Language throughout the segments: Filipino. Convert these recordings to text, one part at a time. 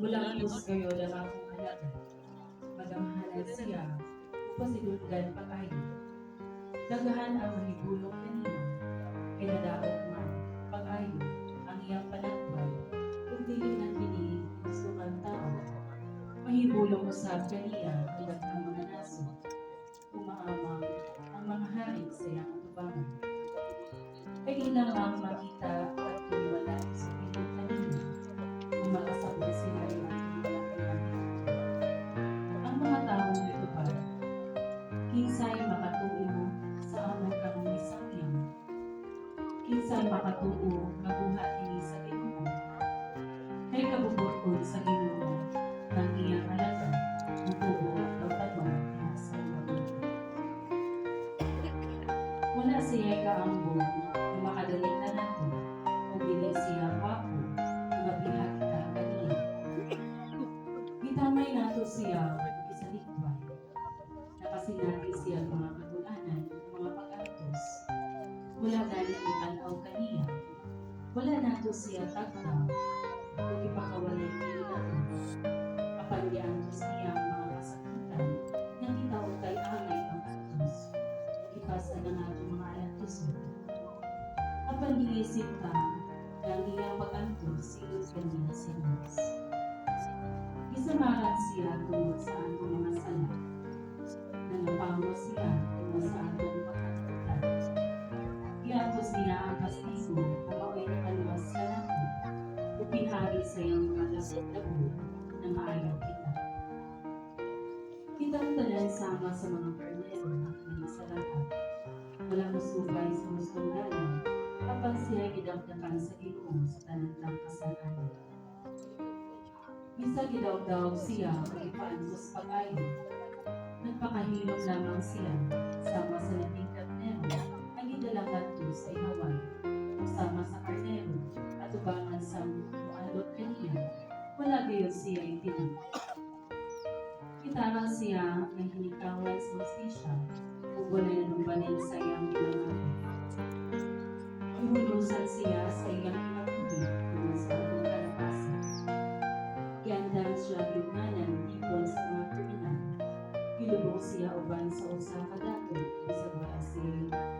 Mula kus kayo lang akong halaga. Magamahalan siya, upasidulgan pag-ayo. Dagahan ang mahigulong kanina, kinadaot man, pag-ayo, ang iyang panakbay, kung dili ng biniig, sukan tao. Mahibulong usab kaniya, hanggat ang mga naso, umaamang ang mga hari sa iyang atubangan. Kailang ang makita kinsay makatuo mabuhat kini sa Ginoo. Kay kabubot sa Ginoo ng iyang halaga, mutubo at tanong niya sa mga Wala siya kaambong na makadali ka nato, o dili siya wapo, na mabihat ka kaniya. Gitamay nato siya sa likway. Nakasinati siya ang mga Wala gani itanaw kaniya. Wala nato siya tagtaw, o ipakawalay kini nato. Apan giantos niya ang mga kasakitan, nga itaw kay angay ang atos. Ipasa na nga itong mga alatos mo. Apan niisip ka, na ang iyang pag-antos, silot kaniya sa Diyos. Isamaran siya tungkol sa atong mga sala. Nangapango siya tungkol sa atong sa iyong mga labot-labo na maayaw kita. Kitang tanan sama sa mga karnero na nasalahat. Wala musubay sa mustunganan kapag siya gidagdagan sa ginoo sa tanang kasalanan. Bisa gidaw-daw siya ang ipaantos pag-ayo. Nagpakahilom lamang siya sama sa labing wala gayon siya itinag. Kitara siya ng hinikawan sa hostisya, ug walay nanumbanin sa iyang ginagawa. Ihulusan siya sa iyang kinabuhi mga sa atong kalapasan. Gandang siya lugnanan ipon sa mga kriminal. Gilubong siya uban sa usa dato bisag wala siya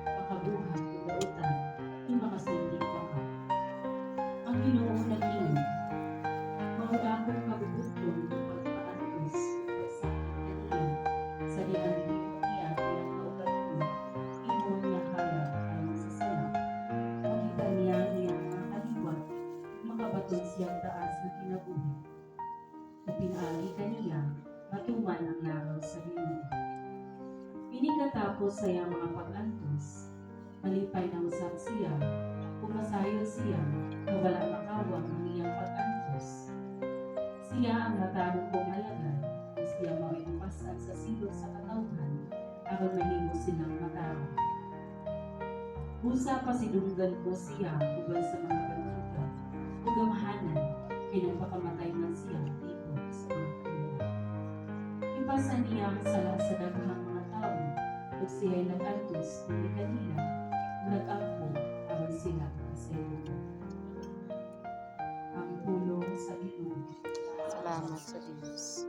Upinagi kaniya, matuman ang laraw sa Ginoo. Inikatapos sa iyang mga pag-antos, malipay na usap siya, pumasayo siya, na wala makawang ang iyang pag-antos. Siya ang natarong kong kung siya makipasan sa silot sa katawhan, aron mahimo silang matarong. Busa pa sinunggan ko siya uban sa mga kantuga, ug gamahanan, kay nagpakamatay man siya Hinugasan niya ang sala sa daghang mga tao. At siya'y nag-antos kung kanila. Nag-apo habang sila sa iyo. Ang tulong sa Ginoo. Salamat sa Diyos.